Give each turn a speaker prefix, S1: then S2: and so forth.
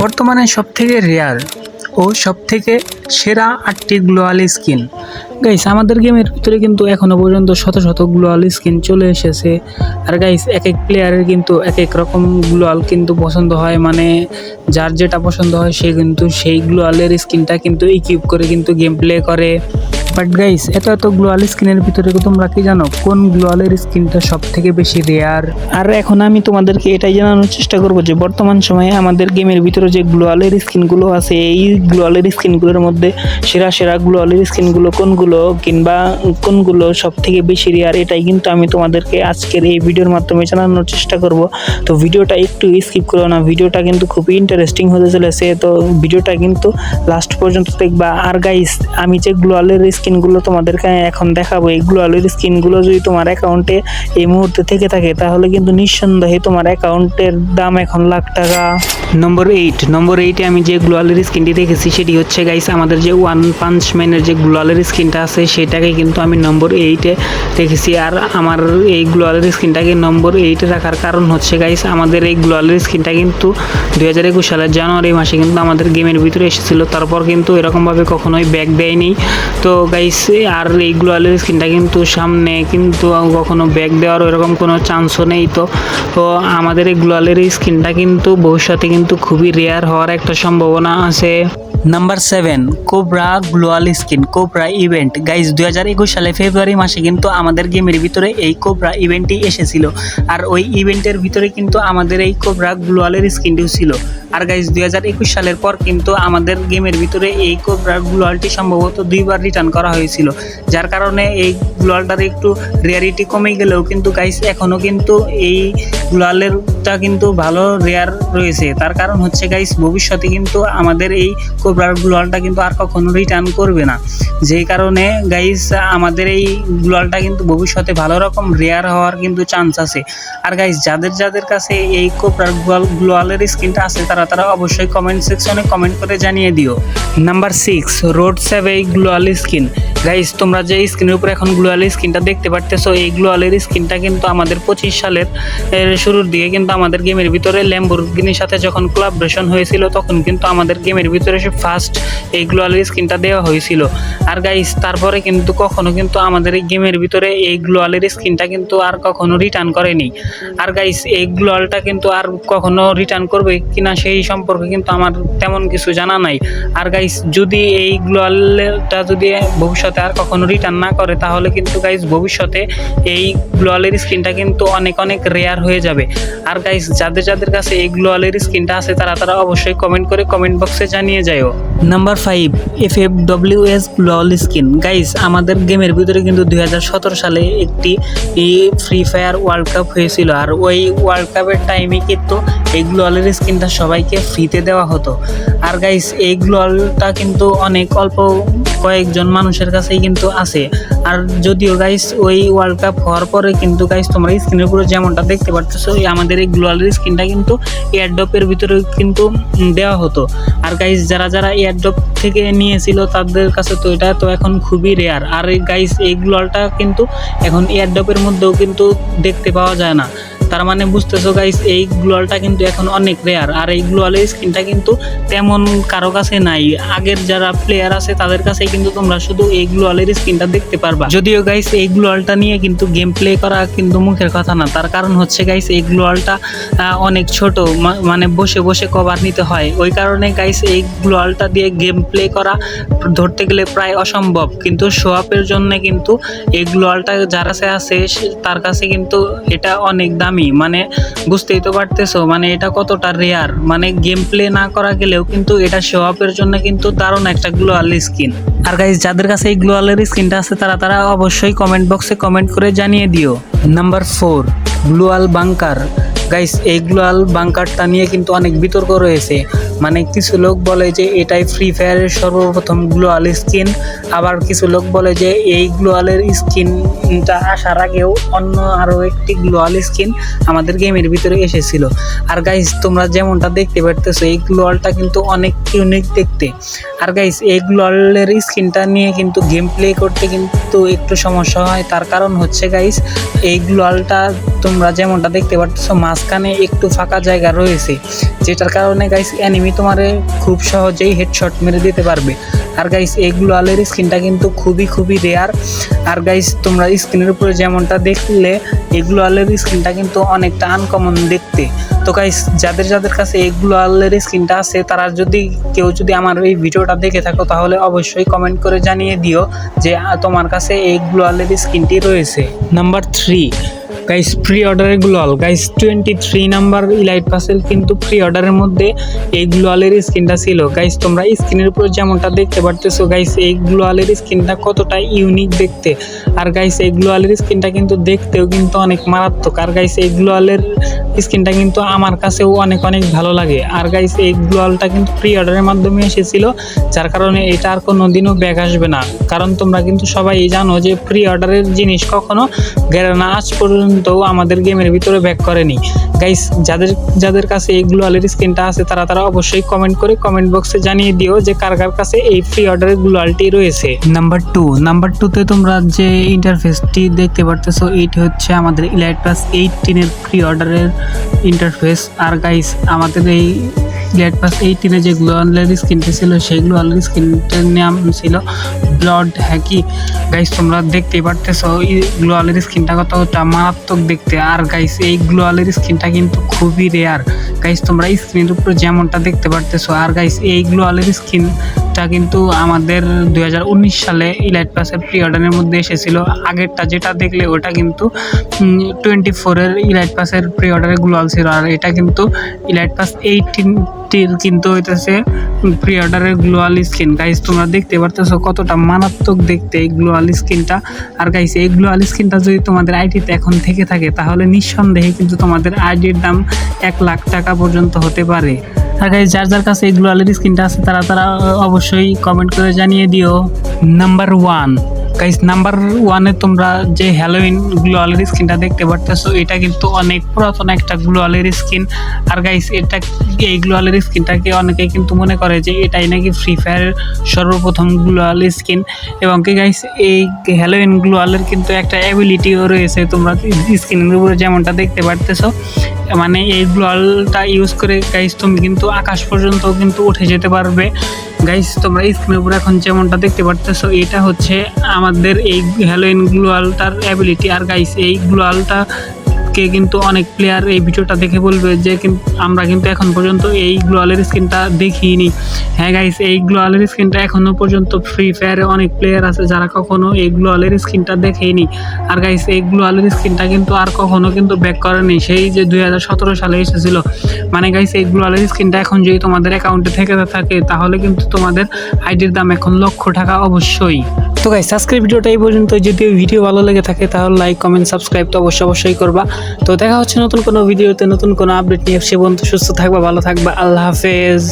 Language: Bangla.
S1: বর্তমানে সবথেকে রেয়ার ও সবথেকে সেরা আটটি গ্লোয়াল স্কিন গাইস আমাদের গেমের ভিতরে কিন্তু এখনও পর্যন্ত শত শত গ্লোয়াল স্কিন চলে এসেছে। আর গাইস এক এক প্লেয়ারের কিন্তু এক এক রকম গ্লোয়াল কিন্তু পছন্দ হয়। মানে যার যেটা পছন্দ হয়, সে কিন্তু সেই গ্লোয়ালের স্কিনটা কিন্তু ইকিউব করে কিন্তু গেম প্লে করে। বাট গাইস এত এত গ্লোয়াল স্কিনের ভিতরে তোমরা কি জানো? কোন গ্লোয়ালের স্কিনটা সব থেকে বেশি রেয়ার আর এখন আমি তোমাদেরকে এটাই জানানোর চেষ্টা করব যে, বর্তমান সময়ে আমাদের গেমের ভিতরে যে গ্লোয়ালের স্কিনগুলো আছে, এই গ্লোয়ালের স্কিনগুলোর মধ্যে সেরা সেরা গ্লোয়ালের স্কিনগুলো কোনগুলো কিংবা কোনগুলো সব থেকে বেশি রেয়ার এটাই কিন্তু আমি তোমাদেরকে আজকের এই ভিডিওর মাধ্যমে জানানোর চেষ্টা করব। তো ভিডিওটা একটু স্কিপ করো না ভিডিওটা কিন্তু খুবই ইন্টারেস্টিং হতে চলেছে। তো ভিডিওটা কিন্তু লাস্ট পর্যন্ত দেখবা। আর গাইস আমি যে গ্লোয়ালের স্কিনগুলো তোমাদেরকে এখন দেখাবো। এই গ্লোয়ালের স্কিনগুলো যদি তোমার অ্যাকাউন্টে এই মুহূর্তে থেকে থাকে, তাহলে কিন্তু নিঃসন্দেহে তোমার অ্যাকাউন্টের দাম এখন লাখ টাকা। নম্বর এইট নম্বর এইটে আমি যে গ্লোয়ালের স্কিনটি দেখেছি, সেটি হচ্ছে গাইস আমাদের যে ওয়ান পাঞ্চ ম্যানের যে গ্লোয়ালের স্কিনটা আছে, সেটাকে কিন্তু আমি নম্বর এইটে দেখেছি। আর আমার এই গ্লোয়ালের স্কিনটাকে নম্বর এইটে রাখার কারণ হচ্ছে গাইস আমাদের এই গ্লোয়ালের স্কিনটা কিন্তু দুই হাজার একুশ সালের জানুয়ারি মাসে কিন্তু আমাদের গেমের ভিতরে এসেছিল। তারপর কিন্তু এরকমভাবে কখনোই ব্যাক দেয়নি। তো গাইস আর এই গ্লোয়ালের স্কিনটা কিন্তু সামনে কিন্তু কখনো ব্যাক দেওয়ার এরকম কোনো চান্সও নেই তো। তো আমাদের এই গ্লোয়ালের স্কিনটা কিন্তু ভবিষ্যতে কিন্তু খুবই রেয়ার হওয়ার একটা সম্ভাবনা আছে। Number seven cobra gloo wall skin cobra event guys দুই হাজার একুশ সালে ফেব্রুয়ারি মাসে কিন্তু আমাদের গেমের ভিতরে এই কোবরা ইভেন্টটি এসেছিল। আর ওই ইভেন্টের ভিতরে কিন্তু আমাদের এই কোবরা গ্লোয়ালের স্কিনটিও ছিল। আর গাইজ দুই হাজার একুশ সালের পর কিন্তু আমাদের গেমের ভিতরে এই গ্লোয়ালটি সম্ভবত দুইবার রিটার্ন করা হয়েছিল, যার কারণে এই গ্লোয়ালটার একটু রেয়ারিটি কমে গেলেও কিন্তু গাইজ এখনও কিন্তু এই গ্লোয়ালেরটা কিন্তু ভালো রেয়ার রয়েছে। তার কারণ হচ্ছে গাইজ ভবিষ্যতে কিন্তু আমাদের এই কোবরার গ্লোয়ালটা কিন্তু আর কখনো রিটার্ন করবে না। যেই কারণে গাইজ আমাদের এই গ্লোয়ালটা কিন্তু ভবিষ্যতে ভালো রকম রেয়ার হওয়ার কিন্তু চান্স আছে। আর গাইজ যাদের যাদের কাছে এই কোবরার গ্লোয়ালের স্কিনটা আছে, তারা তারা অবশ্যই কমেন্ট সেকশনে কমেন্ট করে জানিয়ে দিও। নাম্বার সিক্স রোড সেভ এই গ্লোয়াল স্কিন গাইজ তোমরা যে স্ক্রিনের উপরে এখন গ্লোয়াল স্ক্রিনটা দেখতে পারতেছো, এই গ্লোয়ালের স্ক্রিনটা কিন্তু আমাদের পঁচিশ সালের শুরুর দিকে কিন্তু আমাদের গেমের ভিতরে ল্যাম্বোর্গিনির সাথে যখন কোলাবরেশন হয়েছিল, তখন কিন্তু আমাদের গেমের ভিতরে সে ফার্স্ট এই গ্লোয়ালের স্ক্রিনটা দেওয়া হয়েছিল। আর গাইস তারপরে কিন্তু কখনো কিন্তু আমাদের এই গেমের ভিতরে এই গ্লোয়ালের স্ক্রিনটা কিন্তু আর কখনো রিটার্ন করেনি। আর গাইস এই গ্লোয়ালটা কিন্তু আর কখনো রিটার্ন করবে কিনা সেই সম্পর্কে কিন্তু আমার তেমন কিছু জানা নাই। আর গাইস যদি এই গ্লোয়ালটা যদি ভবিষ্যতে আর কখনো রিটার্ন না করে, তাহলে কিন্তু গাইস ভবিষ্যতে এই গ্লোয়ালের স্কিনটা কিন্তু অনেক অনেক রেয়ার হয়ে যাবে। আর গাইস যাদের যাদের কাছে এই গ্লোয়ালের স্কিনটা আছে, তারা তারা অবশ্যই কমেন্ট করে কমেন্ট বক্সে জানিয়ে যায়ও। Number five F F W S gloo wall skin guys আমাদের গেমের ভিতরে কিন্তু দু হাজার সতেরো সালে একটি ফ্রি ফায়ার ওয়ার্ল্ড কাপ হয়েছিল, আর ওই ওয়ার্ল্ড কাপের টাইমে কিন্তু এই গ্লোয়ালের স্কিনটা সবাইকে ফ্রিতে দেওয়া হতো। আর গাইস এই গ্লোয়ালটা কিন্তু অনেক অল্প কয়েকজন মানুষের কাছেই কিন্তু আছে। আর যদিও গাইস ওই ওয়ার্ল্ড কাপ হওয়ার পরে কিন্তু গাইস তোমরা স্ক্রিনের উপরে যেমনটা দেখতে পারতেছো এই আমাদের এই গ্লোয়ালের স্ক্রিনটা কিন্তু এয়ারড্রপের ভিতরে কিন্তু দেওয়া হতো। আর গাইস যারা যারা এয়ারড্রপ থেকে নিয়েছিল, তাদের কাছে তো এটা তো এখন খুবই রেয়ার আর এই গাইস এই গ্লোয়ালটা কিন্তু এখন এয়ারড্রপের মধ্যেও কিন্তু দেখতে পাওয়া যায় না। তার মানে বুঝতেছো গাইস এই গ্লোয়ালটা কিন্তু এখন অনেক রেয়ার আর এই গ্লোয়ালের স্কিনটা কিন্তু তেমন কারও কাছে নাই। আগের যারা প্লেয়ার আছে, তাদের কাছে কিন্তু তোমরা শুধু এই গ্লোয়ালের স্কিনটা দেখতে পারবা। যদিও গাইস এই গ্লোয়ালটা নিয়ে কিন্তু গেম প্লে করা কিন্তু মুখের কথা না। তার কারণ হচ্ছে গাইস এই গ্লোয়ালটা অনেক ছোট মানে বসে বসে কভার নিতে হয়। ওই কারণে গাইস এই গ্লোয়ালটা দিয়ে গেম প্লে করা ধরতে গেলে প্রায় অসম্ভব। কিন্তু শো আপের জন্য কিন্তু এই গ্লোয়ালটা যার কাছে আছে তার কাছে কিন্তু এটা অনেক দামি। মানে বুঝতেই তো পারতেছো মানে এটা কতটা রেয়ার মানে গেম প্লে না করা গেলেও কিন্তু এটা শো আপের জন্য কিন্তু দারুণ একটা গ্লোয়াল স্কিন আর গাইজ যাদের কাছে এই গ্লোয়ালের স্কিনটা আছে, তারা তারা অবশ্যই কমেন্ট বক্সে কমেন্ট করে জানিয়ে দিও। Number four gloo wall bunker guys এই গ্লোয়াল বাংকারটা নিয়ে কিন্তু অনেক বিতর্ক রয়েছে। মানে কিছু লোক বলে যে, এটাই ফ্রি ফায়ারের সর্বপ্রথম গ্লোয়াল স্কিন আবার কিছু লোক বলে যে, এই গ্লোয়ালের স্কিনটা আসার আগেও অন্য আরও একটি গ্লোয়াল স্কিন আমাদের গেমের ভিতরে এসেছিল। আর গাইস তোমরা যেমনটা দেখতে পারতেছো, এই গ্লোয়ালটা কিন্তু অনেক ইউনিক দেখতে। আর গাইস এই গ্লোয়ালের স্ক্রিনটা নিয়ে কিন্তু গেম প্লে করতে কিন্তু একটু সমস্যা হয়। তার কারণ হচ্ছে গাইস এই গ্লোয়ালটা তোমরা যেমনটা দেখতে পাচ্ছ মাঝখানে একটু ফাঁকা জায়গা রয়েছে। যেটার কারণে গাইস অ্যানিমি তোমারে খুব সহজেই হেডশট মেরে দিতে পারবে। আর গাইস এই গ্লোয়ালের স্ক্রিনটা কিন্তু খুবই খুবই রেয়ার আর গাইস তোমরা স্ক্রিনের উপরে যেমনটা দেখলে এই আলের স্ক্রিনটা কিন্তু অনেকটা আনকমন দেখতে। তো গাইস যাদের যাদের কাছে এগুলো আলের স্ক্রিনটা আছে, তারা যদি কেউ যদি আমার এই ভিডিওটা দেখে থাকো, তাহলে অবশ্যই কমেন্ট করে জানিয়ে দিও যে তোমার কাছে এগুলো আলের স্ক্রিনটি রয়েছে। নাম্বার থ্রি গাইস প্রি অর্ডারের gloo wall guys twenty three number elite পাসেল কিন্তু প্রি অর্ডারের মধ্যে এই গ্লোয়ালের স্ক্রিনটা ছিল। গাইস তোমরা স্ক্রিনের উপর যেমনটা দেখতে পারতেছো গাইস এই গ্লোয়ালের স্ক্রিনটা কতটা ইউনিক দেখতে। আর গাইস এই গ্লোয়ালের স্ক্রিনটা কিন্তু দেখতেও কিন্তু অনেক মারাত্মক। আর গাইস এই গ্লোয়ালের স্ক্রিনটা কিন্তু আমার কাছেও অনেক অনেক ভালো লাগে। আর গাইস এই গ্লোয়ালটা কিন্তু প্রি অর্ডারের মাধ্যমে এসেছিল, যার কারণে এটা আর কোনো দিনও ব্যাক আসবে না। কারণ তোমরা কিন্তু সবাই জানো যে প্রি অর্ডারের জিনিস কখনো না, আজ পর্যন্ত আমাদের গেমের ভিতরে ব্যাক করেনি। গাইস যাদের যাদের কাছে এই গ্লোয়ালের স্ক্রিনটা আছে, তারা তারা অবশ্যই কমেন্ট করে কমেন্ট বক্সে জানিয়ে দিও যে কার কার কাছে এই প্রি অর্ডারের গ্লোয়ালটি রয়েছে নাম্বার টু নাম্বার টুতে তোমরা যে ইন্টারফেসটি দেখতে পারতেছো এইটি হচ্ছে আমাদের ইলাইট প্লাস এইটিনের প্রি অর্ডারের ইন্টারফেস আর গাইস আমাদের এই ইলাইট প্লাস এইটিনে যে গ্লোয়ালের স্ক্রিনটি ছিল সেই গ্লোয়ালের স্ক্রিনটার নাম ছিল ব্লড হ্যাকি গাইস তোমরা দেখতেই পারতেছো, এই গ্লোয়ালের স্ক্রিনটা কতটা মারাত্মক দেখতে। আর গাইস এই গ্লোয়ালের স্ক্রিনটা কিন্তু খুবই রেয়ার গাইস তোমরা স্ক্রিনের উপরে যেমনটা দেখতে পারতেছো, আর গাইস এই গ্লোয়ালের স্ক্রিনটা কিন্তু আমাদের দু হাজার উনিশ সালে ইলাইট প্লাসের প্রি অর্ডারের মধ্যে এসেছিল। আগেরটা যেটা দেখলে ওটা কিন্তু টোয়েন্টি ফোরের ইলাইট পাসের প্রি অর্ডারে গ্লোয়াল ছিল। আর এটা কিন্তু ইলাইট পাস এইটিনটির কিন্তু হইতেছে প্রি অর্ডারের গ্লোয়াল স্কিন গাইস তোমরা দেখতে পারতেছো কতটা মারাত্মক দেখতে এই গ্লোয়াল স্কিনটা আর গাইস এই গ্লোয়াল স্কিনটা যদি তোমাদের আইডিতে এখন থেকে থাকে, তাহলে নিঃসন্দেহে কিন্তু তোমাদের আইডির দাম এক লাখ টাকা পর্যন্ত হতে পারে। গাইস যার যার কাছে এই গ্লোয়ালের স্ক্রিনটা আছে, তারা তারা, অবশ্যই কমেন্ট করে জানিয়ে দিও। নাম্বার ওয়ান গাইস নাম্বার ওয়ানে তোমরা যে হ্যালোইন গ্লোয়ালের স্কিনটা দেখতে পারতেছো, এটা কিন্তু অনেক পুরাতন একটা গ্লোয়ালের স্কিন আর গাইস এটা এই গ্লোয়ালের স্কিনটাকে অনেকে কিন্তু মনে করে যে এটাই নাকি ফ্রি ফায়ারের সর্বপ্রথম গ্লোয়াল স্কিন এবং কি গাইস এই হ্যালোইন গ্লোয়ালের কিন্তু একটা অ্যাবিলিটিও রয়েছে তোমরা স্ক্রিনের উপরে যেমনটা দেখতে পারতেছো। মানে এই গ্লোয়ালটা ইউজ করে গাইস তুমি কিন্তু আকাশ পর্যন্ত কিন্তু উঠে যেতে পারবে। গাইস তোমরা স্ক্রিনের উপরে এখন যেমনটা দেখতে পারতেছো, এটা হচ্ছে আমাদের এই হ্যালোইন গ্লোয়ালটার অ্যাবিলিটি আর গাইস এই গ্লোয়ালটা কে কিন্তু অনেক প্লেয়ার এই ভিডিওটা দেখে বলবে যে আমরা কিন্তু এখন পর্যন্ত এই গ্লোয়ালের স্ক্রিনটা দেখিনি। হ্যাঁ গাইস এই গ্লোয়ালের স্ক্রিনটা এখনও পর্যন্ত ফ্রি ফায়ারে অনেক প্লেয়ার আছে যারা কখনো এই গ্লোয়ালের স্ক্রিনটা দেখেনি। আর গাইস এই গ্লোয়ালের স্ক্রিনটা কিন্তু আর কখনো কিন্তু ব্যাক করেনি সেই যে দুই হাজার সতেরো সালে এসেছিল। মানে গাইস এই গ্লোয়ালের স্ক্রিনটা এখন যদি তোমাদের অ্যাকাউন্টে থেকে থাকে, তাহলে কিন্তু তোমাদের আইডির দাম এখন লক্ষ টাকা অবশ্যই। তো গাইস আজকের ভিডিওটা এই পর্যন্ত যদি ভিডিও ভালো লেগে থাকে, তাহলে লাইক কমেন্ট সাবস্ক্রাইব তো অবশ্যই অবশ্যই করবা। তো দেখা হচ্ছে নতুন কোনো ভিডিওতে, নতুন কোনো আপডেট নিয়ে। সে বন্ধু সুস্থ থাকবা, ভালো থাকবা। আল্লাহ হাফেজ।